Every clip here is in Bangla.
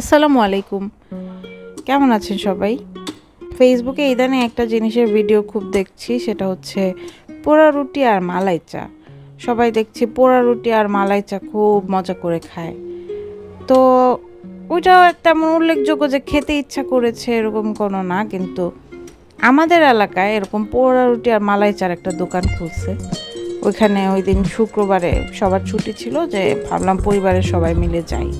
আসসালামু আলাইকুম। কেমন আছেন সবাই? ফেসবুকে ইদানে একটা জিনিসের ভিডিও খুব দেখছি, সেটা হচ্ছে পোড়া রুটি আর মালাই চা। সবাই দেখছি পোড়া রুটি আর মালাই চা খুব মজা করে খায়। তো ওইটা তেমন উল্লেখযোগ্য যে খেতে ইচ্ছা করেছে এরকম কোনো না, কিন্তু আমাদের এলাকায় এরকম পোড়া রুটি আর মালাই চার একটা দোকান খুলছে। ওইখানে ওই দিন শুক্রবারে সবার ছুটি ছিল যে ভাবলাম পরিবারের সবাই মিলে যাই।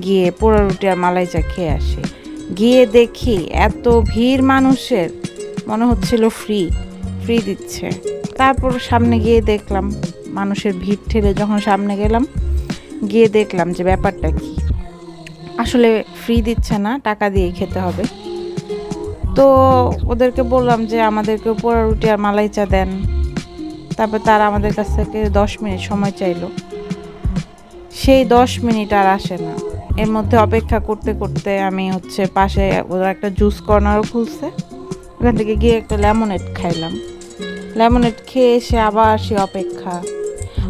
গিয়ে পোড়া রুটি আর মালাই চা খেয়ে আসি। গিয়ে দেখি এত ভিড় মানুষের, মনে হচ্ছিল ফ্রি ফ্রি দিচ্ছে। তারপর সামনে গিয়ে দেখলাম, মানুষের ভিড় ঠেলে যখন সামনে গেলাম, গিয়ে দেখলাম যে ব্যাপারটা কি। আসলে ফ্রি দিচ্ছে না, টাকা দিয়ে খেতে হবে। তো ওদেরকে বললাম যে আমাদেরকে পোড়া রুটি আর মালাই চা দেন। তারপর তারা আমাদের কাছ থেকে দশ মিনিট সময় চাইলো। সেই দশ মিনিট আর আসে না। এর মধ্যে অপেক্ষা করতে করতে আমি হচ্ছে পাশে ওরা একটা জুস কর্নারও খুলছে। ওখান থেকে গিয়ে একটা লেমনেড খাইলাম। লেমনেড খেয়ে এসে আবার সে অপেক্ষা।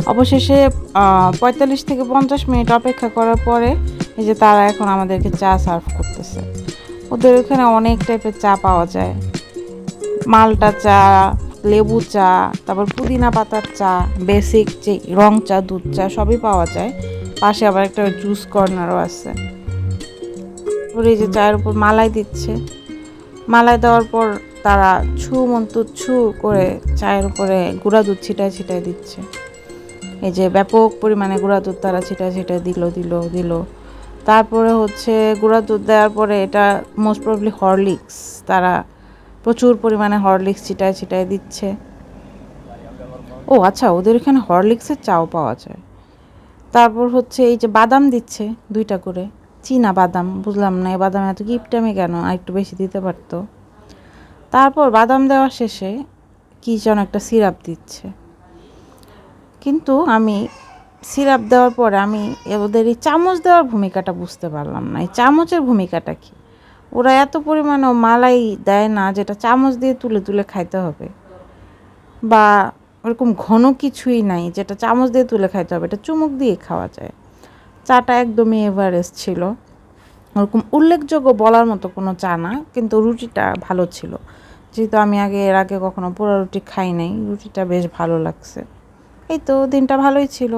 অবশেষে পঁয়তাল্লিশ থেকে পঞ্চাশ মিনিট অপেক্ষা করার পরে এই যে তারা এখন আমাদেরকে চা সার্ভ করতেছে। ওদের ওখানে অনেক টাইপের চা পাওয়া যায়। মালটা চা, লেবু চা, তারপর পুদিনা পাতার চা বেসিক যে রং চা, দুধ চা সবই পাওয়া যায়। পাশে আবার একটা জুস কর্নারও আছে। এই যে চায়ের উপর মালাই দিচ্ছে। মালাই দেওয়ার পর তারা ছু মন্তু ছু করে চায়ের উপরে গুঁড়া দুধ ছিটায় ছিটায় দিচ্ছে। এই যে ব্যাপক পরিমাণে গুঁড়া দুধ তারা ছিটায় ছিটায় দিল দিল দিল। তারপরে হচ্ছে গুঁড়া দুধ দেওয়ার পরে এটা মোস্ট প্রবলি হরলিক্স তারা প্রচুর পরিমাণে হরলিক্স ছিটায় ছিটায় দিচ্ছে। ও আচ্ছা ওদের এখানে হরলিক্সের চাও পাওয়া যায়। তারপর হচ্ছে এই যে বাদাম দিচ্ছে দুইটা করে। চীনা বাদাম, বুঝলাম না, এই বাদাম এত গিফটামি কেন? আর একটু বেশি দিতে পারতো। তারপর বাদাম দেওয়া শেষে কী যেন একটা সিরাপ দিচ্ছে। কিন্তু আমি সিরাপ দেওয়ার পরে আমি ওদের এই চামচ দেওয়ার ভূমিকাটা বুঝতে পারলাম না। এই চামচের ভূমিকাটা কি? ওরা এত পরিমাণে মালাই দেয় না, যেটা চামচ দিয়ে তুলে তুলে খাইতে হবে। বা ওরকম ঘন কিছুই নাই, যেটা চামচ দিয়ে তুলে খাইতে হবে, এটা চুমুক দিয়ে খাওয়া যায়। চাটা একদমই এভারেস্ট ছিল। ওরকম উল্লেখযোগ্য বলার মতো কোনো চা না, কিন্তু রুটিটা ভালো ছিল। যেহেতু আমি আগে, এর আগে কখনো পোড়া রুটি খাই নাই, রুটিটা বেশ ভালো লাগছে। এই তো, দিনটা ভালোই ছিল।